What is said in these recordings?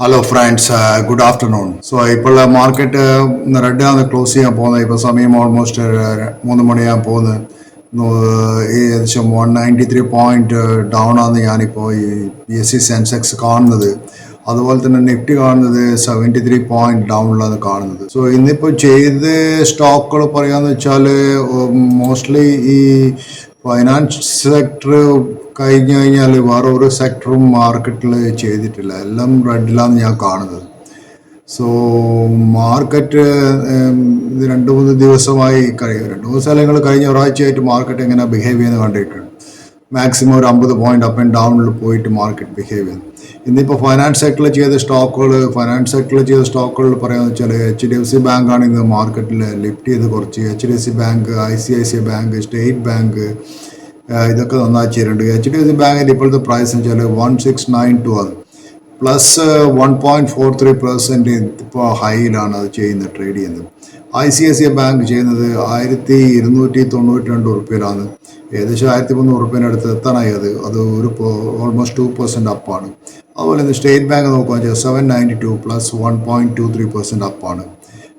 Hello friends good afternoon so ഇപ്പോൾ market red ആണ് close ചെയ്യാൻ പോകുന്നത്. ഇപ്പോൾ സമയം ഓൾമോസ്റ്റ് മൂന്ന് മണിയാകാൻ പോകുന്നത്. ഈ ഏകദേശം one ninety three point down ആണ് ഞാനിപ്പോൾ ഈ പി എസ് സി സെൻസെക്സ് കാണുന്നത്. അതുപോലെ തന്നെ നിഫ്റ്റി കാണുന്നത് സെവന്റി ത്രീ പോയിന്റ് ഡൗണിലാണ് കാണുന്നത്. സോ ഇന്നിപ്പോൾ ചെയ്ത് സ്റ്റോക്കുകൾ പറയാന്ന് വെച്ചാൽ മോസ്റ്റ്ലി ഈ ഫൈനാൻസ് സെക്ടർ കഴിഞ്ഞു കഴിഞ്ഞാൽ വേറെ ഒരു സെക്ടറും മാർക്കറ്റിൽ ചെയ്തിട്ടില്ല. എല്ലാം റെഡിലാണ് ഞാൻ കാണുന്നത്. സോ മാർക്കറ്റ് ഇത് രണ്ട് മൂന്ന് ദിവസമായി കഴിയും രണ്ട് മൂന്ന് സ്ഥലങ്ങൾ കഴിഞ്ഞ ഒരാഴ്ചയായിട്ട് മാർക്കറ്റ് എങ്ങനെ ബിഹേവ് ചെയ്യുന്നത് കണ്ടിട്ടുണ്ട്. മാക്സിമം ഒരു അമ്പത് പോയിന്റ് അപ്പ് ആൻഡ് ഡൗണിൽ പോയിട്ട് മാർക്കറ്റ് ബിഹേവ് ചെയ്യുന്നു. ഇന്നിപ്പോൾ ഫൈനാൻസ് സെക്ടറിൽ ചെയ്ത സ്റ്റോക്കുകൾ ഫൈനാൻസ് സെക്ടറിൽ ചെയ്ത സ്റ്റോക്കുകൾ പറയുന്നത് വെച്ചാൽ H D F C bank ആണ് ഇന്ന് മാർക്കറ്റിൽ ലിഫ്റ്റ് ചെയ്ത് കുറച്ച്. H D F C bank I C I C bank state bank ഇതൊക്കെ നന്നായി ചെയ്യുന്നുണ്ട് എച്ച് ഡി എഫ് സി ബാങ്കിന്റെ ഇപ്പോഴത്തെ പ്രൈസ് എന്ന് വെച്ചാൽ വൺ സിക്സ് നയൻ ടു ആണ്. Plus one point four three percent ഇപ്പോൾ ഹൈയിലാണ് അത് ചെയ്യുന്നത് ട്രേഡ് ചെയ്യുന്നത്. I C I C I bank ചെയ്യുന്നത് ആയിരത്തി ഇരുന്നൂറ്റി തൊണ്ണൂറ്റി രണ്ട് ഉറുപ്പ്യയിലാണ്. ഏകദേശം ആയിരത്തി മുന്നൂറ് ഉറുപ്പ്യന്റെ അടുത്ത് എത്താനായി അത്. അത് ഒരു ഓൾമോസ്റ്റ് ടു പെർസെന്റ് അപ്പാണ് അതുപോലെ തന്നെ സ്റ്റേറ്റ് ബാങ്ക് നോക്കുകയാണെന്ന് വെച്ചാൽ seven ninety two plus one point two three percent അപ്പാണ്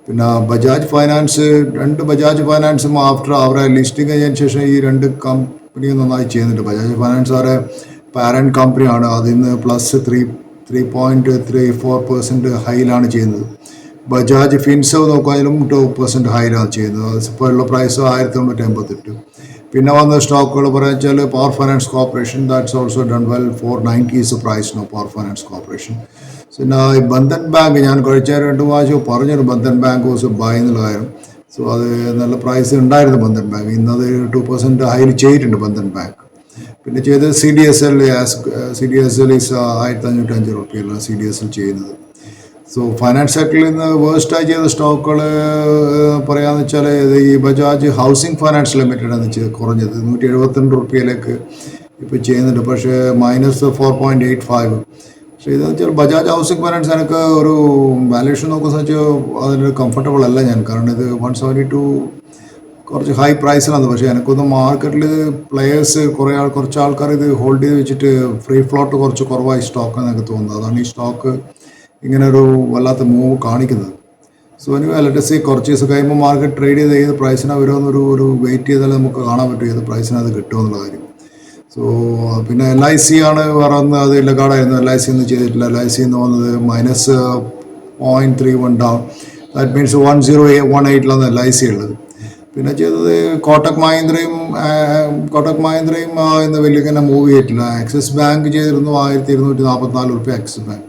പിന്നെ ബജാജ് ഫൈനാൻസ് രണ്ട് ബജാജ് ഫൈനാൻസും ആഫ്റ്റർ അവരെ ലിസ്റ്റിംഗ് കഴിഞ്ഞതിന് ശേഷം ഈ രണ്ട് കമ്പനിയും നന്നായി ചെയ്യുന്നുണ്ട്. ബജാജ് ഫൈനാൻസ് അവരെ പാരന്റ് കമ്പനിയാണ് അതിൽ നിന്ന് plus three three point three four percent ഹൈയിലാണ് ചെയ്യുന്നത് ബജാജ് ഫിൻസവ് നോക്കുകയാലും ടു പെർസെന്റ് ഹൈയിലാണ് ചെയ്യുന്നത്. ഉള്ള പ്രൈസ് ആയിരത്തി തൊണ്ണൂറ്റി എൺപത്തെട്ട് പിന്നെ വന്ന സ്റ്റോക്കുകൾ പറയാൻ വെച്ചാൽ power finance corporation that's also done well four nineties price no power finance corporation പിന്നെ ബന്ധൻ ബാങ്ക് ഞാൻ കഴിച്ച രണ്ട് പ്രാവശ്യം പറഞ്ഞൊരു ബന്ധൻ ബാങ്ക് വാസ് ബൈ എന്നുള്ള കാര്യം. സോ അത് നല്ല പ്രൈസ് ഉണ്ടായിരുന്നു ബന്ധൻ ബാങ്ക് ഇന്നത് ടു പെർസെന്റ് ഹൈയിൽ ചെയ്തിട്ടുണ്ട് ബന്ധൻ ബാങ്ക് പിന്നെ ചെയ്തത് C D S L C D S L is ആയിരത്തി അഞ്ഞൂറ്റി അഞ്ച് റുപ്യയിലാണ് സി ഡി എസ് എൽ ചെയ്യുന്നത്. സോ ഫൈനാൻസ് സെക്ടറിൽ നിന്ന് വേസ്റ്റായി ചെയ്ത സ്റ്റോക്കുകൾ പറയാമെന്ന് വെച്ചാൽ ഈ ബജാജ് ഹൗസിംഗ് ഫൈനാൻസ് ലിമിറ്റഡ് എന്ന് വെച്ചാൽ കുറഞ്ഞത്. നൂറ്റി എഴുപത്തിരണ്ട് റുപ്യയിലേക്ക് ഇപ്പോൾ ചെയ്യുന്നുണ്ട്. പക്ഷേ minus four point eight five പക്ഷേ ഇതെന്ന് വെച്ചാൽ ബജാജ് ഹൗസിംഗ് ഫൈനാൻസ് എനിക്ക് ഒരു വാല്യൂഷൻ നോക്കുന്ന വെച്ചാൽ അതിന് കംഫർട്ടബിൾ അല്ല ഞാൻ. കാരണം ഇത് വൺ സെവന്റി ടു കുറച്ച് ഹൈ പ്രൈസിലാണ് പക്ഷേ എനിക്കൊന്ന് മാർക്കറ്റിൽ പ്ലെയേഴ്സ് കുറേ ആൾ കുറച്ച് ആൾക്കാർ ഇത് ഹോൾഡ് ചെയ്ത് വെച്ചിട്ട് ഫ്രീ ഫ്ലോട്ട് കുറച്ച് കുറവായി സ്റ്റോക്ക് എനിക്ക് തോന്നുന്നത് അതാണ് ഈ സ്റ്റോക്ക് ഇങ്ങനെ ഒരു വല്ലാത്ത മൂവ് കാണിക്കുന്നത്. സോ എനിക്ക് ലെറ്റസ് കുറച്ച് ദിവസം കഴിയുമ്പോൾ മാർക്കറ്റ് ട്രേഡ് ചെയ്ത് ഏത് പ്രൈസിനാണ് വരുമെന്നൊരു ഒരു വെയിറ്റ് ചെയ്താലേ നമുക്ക് കാണാൻ പറ്റും. ഏത് പ്രൈസിനത് കിട്ടുമെന്നുള്ള കാര്യം. സോ പിന്നെ എൽ ഐ സി ആണ് പറയുന്നത് അത് ഇല്ലക്കാടായിരുന്നു എൽ ഐ സി ഒന്നും ചെയ്തിട്ടില്ല. എൽ ഐ സി എന്ന് വന്നത് minus point three one down that means one zero one എയ്റ്റിലാണ് L I C ഉള്ളത്. പിന്നെ ചെയ്തത് കോട്ടക് മഹീന്ദ്രയും കോട്ടക് മഹീന്ദ്രയും ഇന്ന് വലിയ മൂവ് ചെയ്തിട്ടില്ല. ആക്സിസ് ബാങ്ക് ചെയ്തിരുന്നു ആയിരത്തി ഇരുന്നൂറ്റി നാൽപ്പത്തിനാല് റുപ്യ ആക്സിസ് ബാങ്ക്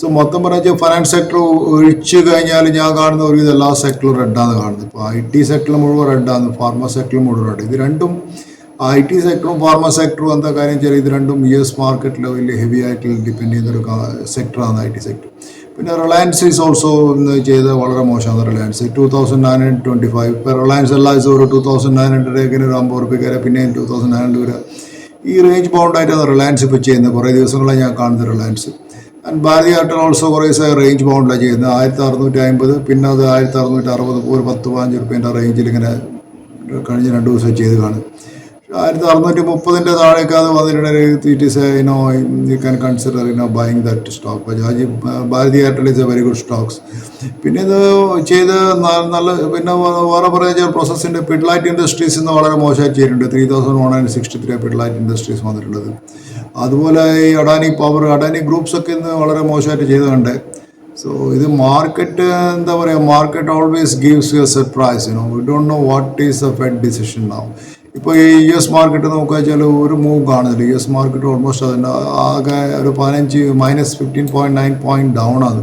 സോ മൊത്തം പറഞ്ഞാൽ ഫൈനാൻസ് സെക്ടർ ഒഴിച്ച് കഴിഞ്ഞാൽ ഞാൻ കാണുന്ന ഒരു ഇത് എല്ലാ സെക്ടറും റെഡാണ് കാണുന്നത്. ഇപ്പോൾ ഐ ടി സെക്ടറിൽ മുഴുവൻ റെഡാണ് ഫാർമ സെക്ടറിൽ മുഴുവൻ റെഡ് ഇത് രണ്ടും ഐ ടി സെക്ടറും ഫാർമ സെക്ടറും എന്താ കാര്യം വെച്ചാൽ ഇത് രണ്ടും യു എസ് മാർക്കറ്റിൽ വലിയ ഹെവി ആയിട്ട് ഡിപ്പെൻഡ് ചെയ്യുന്ന ഒരു സെക്ടറാണ് ഐ ടി സെക്ടർ പിന്നെ റിലയൻസ് ഈസ് ഓൾസോ എന്ന് ചെയ്ത് വളരെ മോശമാണ് Reliance two thousand nine hundred twenty five ഇപ്പോൾ റിലയൻസ് എല്ലാ ദിവസവും ഒരു ടു തൗസൻഡ് നയൻ ഹൺഡ്രഡിലേക്ക് ഒരു അമ്പത് റുപ്യ കയറി പിന്നെയും ടു തൗസൻഡ് നയൻ ഹൺഡ്രഡ് വരിക ഈ റേഞ്ച് ബൗണ്ടായിട്ടാണ് റിലയൻസ് ഇപ്പോൾ ചെയ്യുന്നത്. കുറേ ദിവസങ്ങളായി ഞാൻ കാണുന്നത് Reliance and Bharti Airtel also കുറേ ദിവസം റേഞ്ച് ബൗണ്ടിലാണ് ചെയ്യുന്നത്. ആയിരത്തി അറുന്നൂറ്റി അമ്പത് പിന്നെ അത് ആയിരത്തി അറുന്നൂറ്റി അറുപത് ഒരു പത്ത് പതിനഞ്ച് റുപ്യേന്റെ റേഞ്ചിൽ ഇങ്ങനെ കഴിഞ്ഞ രണ്ട് ദിവസം ചെയ്ത് കാണും ആയിരത്തി അറുന്നൂറ്റി മുപ്പതിന്റെ താഴേക്ക് അത് വന്നിട്ടുണ്ടെങ്കിൽ it is you know you can consider you know buying that stock Bajaj Bharti Airtel is a very good stocks പിന്നെ ഇത് ചെയ്ത് ന- നല്ല പിന്നെ വേറെ പറയുക പ്രോസസ്സിന്റെ പിഡ്ലൈറ്റ് ഇൻഡസ്ട്രീസ് ഇന്ന് വളരെ മോശമായി ചെയ്തിട്ടുണ്ട്. Three thousand one and sixty three Pidilite industries വന്നിട്ടുള്ളത്. അതുപോലെ ഈ അഡാനി പവർ അഡാനി ഗ്രൂപ്പ്സ് ഒക്കെ ഇന്ന് വളരെ മോശമായിട്ട് ചെയ്തുകൊണ്ട് സോ ഇത് മാർക്കറ്റ് എന്താ പറയുക market always gives you a surprise you know we don't know what is a Fed decision നാവും ഇപ്പോൾ ഈ യു എസ് മാർക്കറ്റ് നോക്കുക വെച്ചാൽ ഒരു മൂവ് കാണുന്നില്ല. യു എസ് മാർക്കറ്റ് ഓൾമോസ്റ്റ് അതിന്റെ ആകെ ഒരു പതിനഞ്ച് minus fifteen point nine point down ആണ്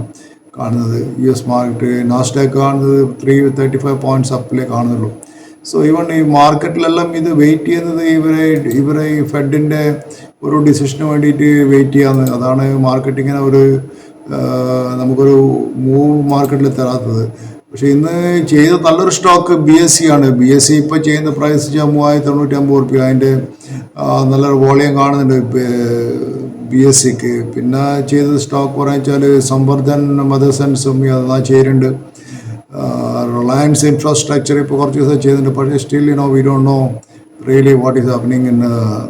കാണുന്നത്. യു എസ് മാർക്കറ്റ് നാസ്ഡാക്ക് കാണുന്നത് ത്രീ തേർട്ടി ഫൈവ് പോയിന്റ്സ് അപ്പിലേ കാണുന്നുള്ളൂ. സോ ഈവൺ ഈ മാർക്കറ്റിലെല്ലാം ഇത് വെയിറ്റ് ചെയ്യുന്നത് ഇവരെ ഇവരെ ഈ ഫെഡിന്റെ ഒരു ഡിസിഷന് വേണ്ടിയിട്ട് വെയിറ്റ് ചെയ്യാന്ന്. അതാണ് മാർക്കറ്റിങ്ങിനെ ഒരു നമുക്കൊരു മൂവ് മാർക്കറ്റിൽ തരാത്തത്. പക്ഷേ ഇന്ന് ചെയ്ത നല്ലൊരു സ്റ്റോക്ക് ബി എസ് സി ആണ്. ബി എസ് സി ഇപ്പോൾ ചെയ്യുന്ന പ്രൈസ് മൂവായിരത്തി തൊണ്ണൂറ്റി അമ്പത് റുപ്യ അതിന്റെ നല്ലൊരു വോളിയം കാണുന്നുണ്ട് ബി എസ് സിക്ക് പിന്നെ ചെയ്ത സ്റ്റോക്ക് പറയാൻ വെച്ചാൽ സംവർദ്ധൻ മദർസൻസും അത് ചേരുന്നുണ്ട്. റിലയൻസ് ഇൻഫ്രാസ്ട്രക്ചർ ഇപ്പോൾ കുറച്ച് ദിവസം ചെയ്യുന്നുണ്ട്. പക്ഷേ still no we don't know really what is happening in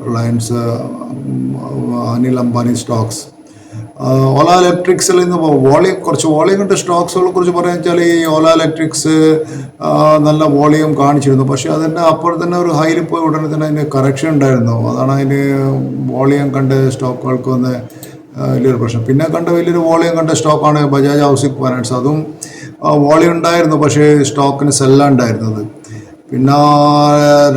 Reliance Anil Ambani stocks Ola ഇലക്ട്രിക്സിൽ നിന്ന് വോളിയം കുറച്ച് വോളിയം കണ്ട സ്റ്റോക്സുകളെ കുറിച്ച് പറയാൻ വെച്ചാൽ ഈ ഓല ഇലക്ട്രിക്സ് നല്ല വോളിയം കാണിച്ചിരുന്നു. പക്ഷേ അതിന്റെ അപ്പോൾ തന്നെ ഒരു ഹൈയിൽ പോയി ഉടനെ തന്നെ അതിന് കറക്ഷൻ ഉണ്ടായിരുന്നു. അതാണ് അതിന് വോളിയം കണ്ട് സ്റ്റോക്കുകൾക്ക് വന്ന് വലിയൊരു പ്രശ്നം. പിന്നെ കണ്ട വലിയൊരു വോളിയം കണ്ട സ്റ്റോക്കാണ് ബജാജ് ഹൗസിംഗ് ഫൈനാൻസ് അതും വോളിയം ഉണ്ടായിരുന്നു പക്ഷേ സ്റ്റോക്കിന് സെല്ലാണ് ഉണ്ടായിരുന്നത്. പിന്നെ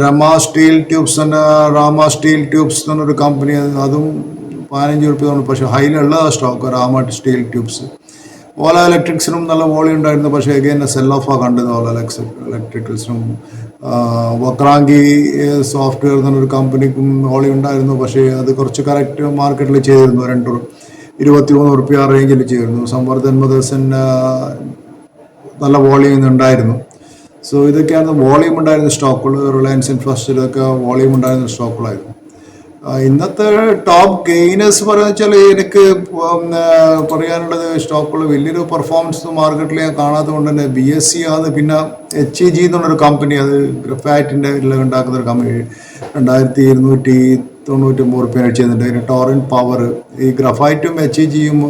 രമ സ്റ്റീൽ ട്യൂബ്സ് തന്നെ രാമ സ്റ്റീൽ ട്യൂബ്സ് എന്നൊരു കമ്പനി അതും പതിനഞ്ച് റുപ്യ പക്ഷേ ഹൈയിലുള്ള സ്റ്റോക്ക് രാമട്ട് സ്റ്റീൽ ട്യൂബ്സ് ഓല ഇലക്ട്രിക്സിനും നല്ല വോളിയം ഉണ്ടായിരുന്നു. പക്ഷേ എഗെയിൻ സെൽ ഓഫാണ് കണ്ടത് ഓല ഇലക്ട്രി ഇലക്ട്രിക്കൽസിനും വക്രാങ്കി സോഫ്റ്റ്വെയർ എന്നൊരു കമ്പനിക്കും വോളിയം ഉണ്ടായിരുന്നു. പക്ഷേ അത് കുറച്ച് കറക്റ്റ് മാർക്കറ്റിൽ ചെയ്തിരുന്നു. രണ്ട് ഇരുപത്തി മൂന്ന് റുപ്യ റേഞ്ചിൽ ചെയ്തിരുന്നു. സംവർദ്ധൻ മദേഴ്സൻ നല്ല വോളിയം ഉണ്ടായിരുന്നു. സോ ഇതൊക്കെയാണ് വോളിയം ഉണ്ടായിരുന്ന സ്റ്റോക്കുകൾ റിലയൻസ് ഇൻഫ്രാസ്ട്രക്ചർ ഇതൊക്കെ വോളിയം ഉണ്ടായിരുന്ന സ്റ്റോക്കുകളായിരുന്നു ഇന്നത്തെ ടോപ്പ് ഗെയിനേഴ്സ് പറയുന്ന വെച്ചാൽ എനിക്ക് പറയാനുള്ളത് സ്റ്റോക്കുകൾ വലിയൊരു പെർഫോമൻസ് മാർക്കറ്റിൽ ഞാൻ കാണാത്തത് കൊണ്ട് തന്നെ ബി എസ് സി ആണ്. പിന്നെ എച്ച് ഇ ജി എന്നുള്ളൊരു കമ്പനി അത് ഗ്രഫാറ്റിന്റെ ഉണ്ടാക്കുന്ന ഒരു കമ്പനി രണ്ടായിരത്തി ഇരുന്നൂറ്റി തൊണ്ണൂറ്റൊമ്പത് റുപ്യ ചെയ്യുന്നുണ്ട് പിന്നെ ടോറൻ പവർ ഈ ഗ്രഫൈറ്റും എച്ച് ഇ ജിയും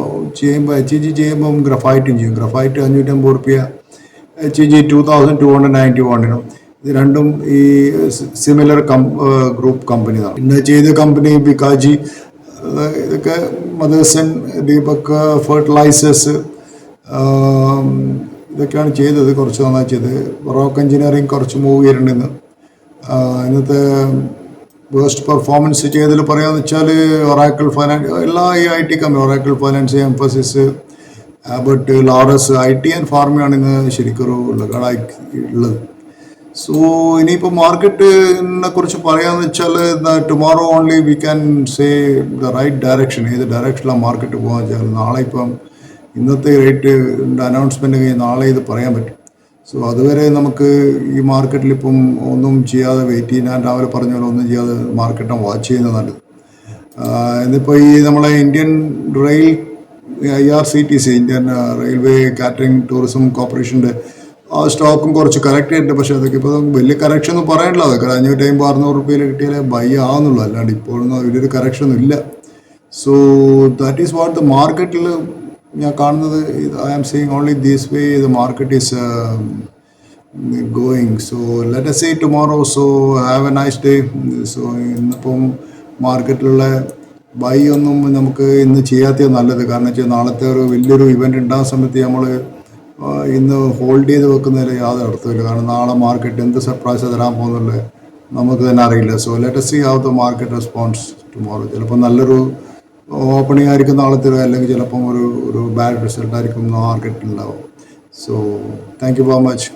ചെയ്യുമ്പോൾ എച്ച് ഇ ജി ചെയ്യുമ്പം ഗ്രഫൈറ്റും ചെയ്യും. ഗ്രഫൈറ്റ് അഞ്ഞൂറ്റമ്പത് റുപ്യ H E G two thousand two hundred ninety വണ്ണിനും ഇത് രണ്ടും ഈ സിമിലർ കം ഗ്രൂപ്പ് കമ്പനിയാണ് പിന്നെ ചെയ്ത കമ്പനി ബിക്കാജി ഇതൊക്കെ മദേഴ്സൺ ദീപക് ഫെർട്ടിലൈസേഴ്സ് ഇതൊക്കെയാണ് ചെയ്തത്. കുറച്ച് നന്നായി ചെയ്തത്. റോക്ക് എഞ്ചിനീയറിങ് കുറച്ച് മൂവ് ചെയ്തിട്ടുണ്ടെന്ന് ഇന്നത്തെ വേസ്റ്റ് പെർഫോമൻസ് ചെയ്തതിൽ പറയാന്ന് വെച്ചാൽ ഒറാക്കിൾ ഫൈനാൻസ് എല്ലാ ഈ I T company Oracle finance Mphasis but Laurus I T and ഫാർമയാണ് ഇന്ന് ശരിക്കൊരു ഉള്ളത്. സോ ഇനിയിപ്പോൾ മാർക്കറ്റിനെ കുറിച്ച് പറയാന്ന് വെച്ചാൽ tomorrow only we can say the right direction ഏത് ഡയറക്ഷനിലാണ് മാർക്കറ്റ് പോകാൻ വെച്ചാൽ നാളെ ഇപ്പം ഇന്നത്തെ റേറ്റ് അനൗൺസ്മെന്റ് കഴിഞ്ഞ് നാളെ ഇത് പറയാൻ പറ്റും. സോ അതുവരെ നമുക്ക് ഈ മാർക്കറ്റിൽ ഇപ്പം ഒന്നും ചെയ്യാതെ വെയിറ്റ് ചെയ്യാൻ രാവിലെ പറഞ്ഞ പോലെ ഒന്നും ചെയ്യാതെ മാർക്കറ്റിനെ വാച്ച് ചെയ്യുന്നത് നല്ലത്. ഇന്നിപ്പോൾ ഈ നമ്മളെ Indian rail I R C T C Indian railway catering tourism കോർപ്പറേഷന്റെ സ്റ്റോക്കും കുറച്ച് കറക്റ്റ് ആയിട്ടുണ്ട്. പക്ഷേ അതൊക്കെ ഇപ്പോൾ വലിയ കറക്ഷൻ ഒന്നും പറയാനില്ല. അതൊക്കെ അഞ്ഞൂറ്റി അമ്പത് അറുന്നൂറ് റുപ്യയിൽ കിട്ടിയാലേ ബൈ ആവുന്നുള്ളൂ. അല്ലാണ്ട് ഇപ്പോഴൊന്നും വലിയൊരു കറക്ഷൻ ഒന്നും ഇല്ല. So that is what the മാർക്കറ്റിൽ ഞാൻ കാണുന്നത്. I am seeing only these way the market is going so let's say tomorrow so have a nice day so ഇന്നിപ്പം മാർക്കറ്റിലുള്ള ബൈ ഒന്നും നമുക്ക് ഇന്ന് ചെയ്യാത്തത് നല്ലത്. കാരണം വെച്ചാൽ നാളത്തെ ഒരു വലിയൊരു ഇവന്റ് ഉണ്ടാകുന്ന സമയത്ത് നമ്മൾ ഇന്ന് ഹോൾഡ് ചെയ്ത് വെക്കുന്നതിൽ യാതൊരു അർത്ഥമില്ല കാരണം നാളെ മാർക്കറ്റ് എന്ത് സർപ്രൈസ് തരാൻ പോകുന്നുള്ളത് നമുക്ക് തന്നെ അറിയില്ല. So let see how the market response tomorrow ചിലപ്പോൾ നല്ലൊരു ഓപ്പണിംഗ് ആയിരിക്കും നാളെ തരും അല്ലെങ്കിൽ ചിലപ്പം ഒരു ഒരു ബാഡ് റിസൾട്ട് ആയിരിക്കും മാർക്കറ്റിൽ ഉണ്ടാവും. So thank you very much